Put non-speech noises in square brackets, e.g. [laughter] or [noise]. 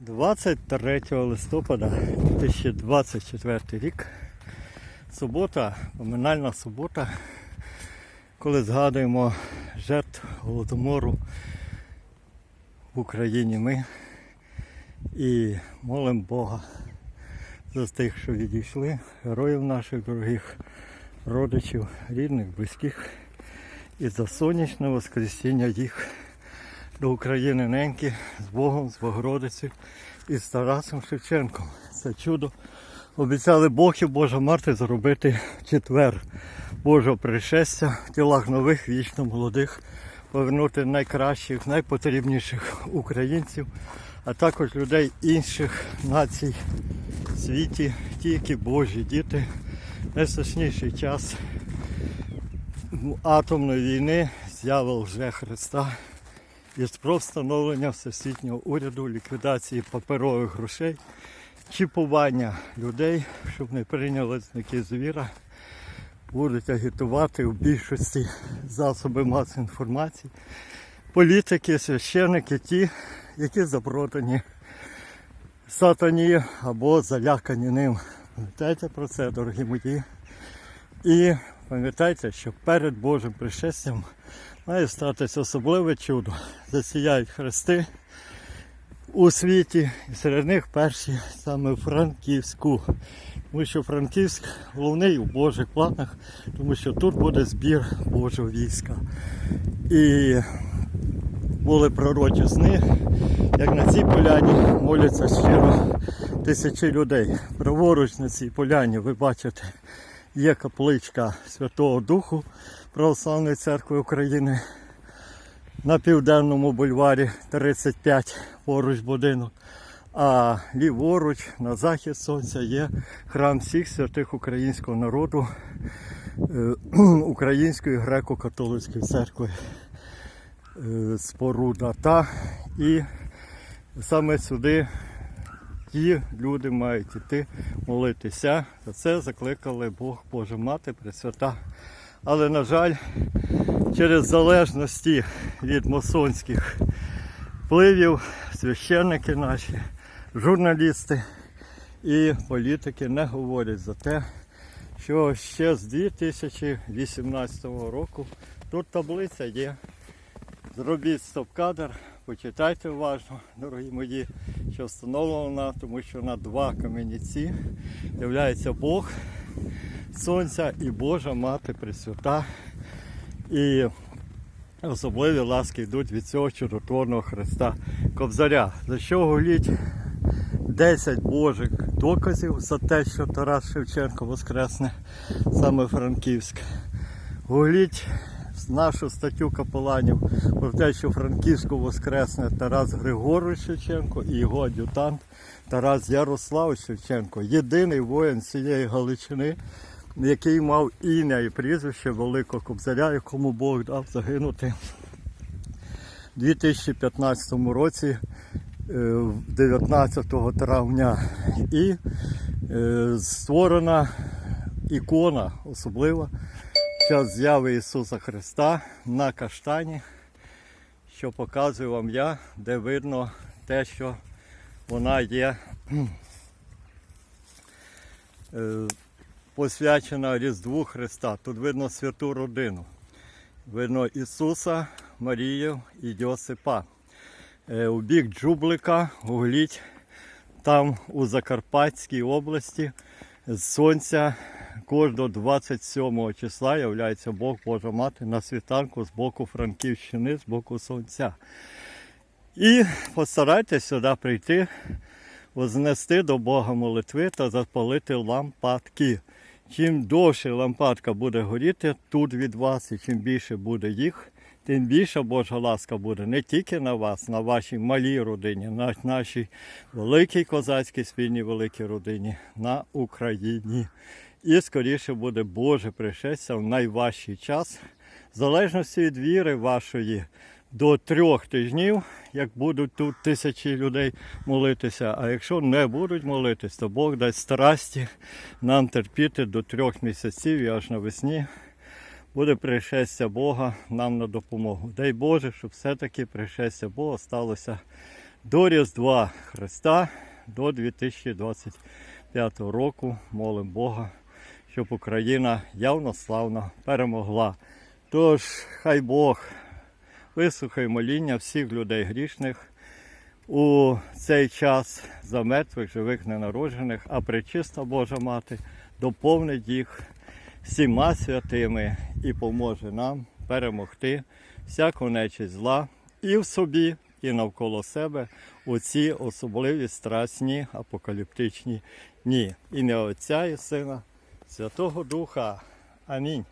23 листопада 2024 рік. Субота, поминальна субота, коли згадуємо жертв голодомору в Україні ми і молимо Бога за тих, що відійшли, героїв наших дорогих, родичів, рідних, близьких, і за сонячне воскресіння їх до України неньки з Богом, з Богородицею і з Тарасом Шевченком. Це чудо. Обіцяли Бог і Божа Марти зробити четвер Божого пришестя в тілах нових, вічно молодих, повернути найкращих, найпотрібніших українців, а також людей інших націй в світі, ті, які Божі діти. Найстрашніший час атомної війни з'яви лже Христа і про встановлення всесвітнього уряду, ліквідації паперових грошей, чіпування людей, щоб не прийняли знаки звіра, будуть агітувати в більшості засоби масової інформації, політики, священники, ті, які запродані сатані або залякані ним. Пам'ятайте про це, дорогі мої. І пам'ятайте, що перед Божим пришестям має статися особливе чудо. Засіяють хрести у світі, і серед них перші саме Франківську. Тому що Франківськ головний у Божих планах, тому що тут буде збір Божого війська. І були пророчі сни, як на цій поляні моляться щиро тисячі людей. Праворуч на цій поляні ви бачите є капличка Святого Духу Православної церкви України на південному бульварі 35 поруч будинок. А ліворуч на захід сонця є храм всіх святих українського народу е, [clears throat] Української греко-католицької церкви е, споруда. Та і саме сюди ті люди мають іти молитися. За це закликали Бог Божа Мати Пресвята. Але, на жаль, через залежності від масонських впливів священники наші, журналісти і політики не говорять за те, що ще з 2018 року тут таблиця є. Зробіть стоп-кадр, почитайте уважно, дорогі мої, що встановлено, тому що на два кам'яніці являється Бог, Сонця і Божа Мати Пресвята. І особливі ласки йдуть від цього чудотворного Христа Кобзаря. За що гуліть 10 Божих доказів за те, що Тарас Шевченко воскресне саме Франківськ. Гуліть нашу статтю капеланів що Франківську воскресне Тарас Григорович Шевченко і його ад'ютант Тарас Ярослав Шевченко, єдиний воїн цієї Галичини, який мав ім'я і прізвище Великого Кобзаря, якому Бог дав загинути у 2015 році, е, 19 травня. І е, створена ікона особлива час зяви Ісуса Христа на каштані, що показую вам я, де видно те, що вона є е, посвячена Різдву Христа. Тут видно святу родину. Видно Ісуса, Марію і Йосипа. Е, У бік Джублика гугліть там у Закарпатській області з сонця кожного 27 числа являється Бог Божа Мати на світанку з боку Франківщини, з боку сонця. І постарайтесь сюди прийти, вознести до Бога молитви та запалити лампадки. Чим довше лампадка буде горіти тут від вас, і чим більше буде їх, тим більша Божа ласка буде не тільки на вас, на вашій малій родині, на нашій великій козацькій спільній великій родині на Україні. І скоріше буде Боже пришестя в найважчий час, в залежності від віри вашої до трьох тижнів, як будуть тут тисячі людей молитися. А якщо не будуть молитись, то Бог дасть страсті нам терпіти до трьох місяців і аж навесні буде пришестя Бога нам на допомогу. Дай Боже, щоб все-таки пришестя Бога сталося до Різдва Христа, до 2025 року. Молимо Бога, щоб Україна явно славно перемогла. Тож, хай Бог вислухає моління всіх людей грішних у цей час за мертвих, живих, ненароджених, а пречиста Божа Мати доповнить їх всіма святими і поможе нам перемогти всяку нечість зла і в собі, і навколо себе у ці особливі страсні апокаліптичні дні. І не Отця і Сина, Святого Духа. Амінь.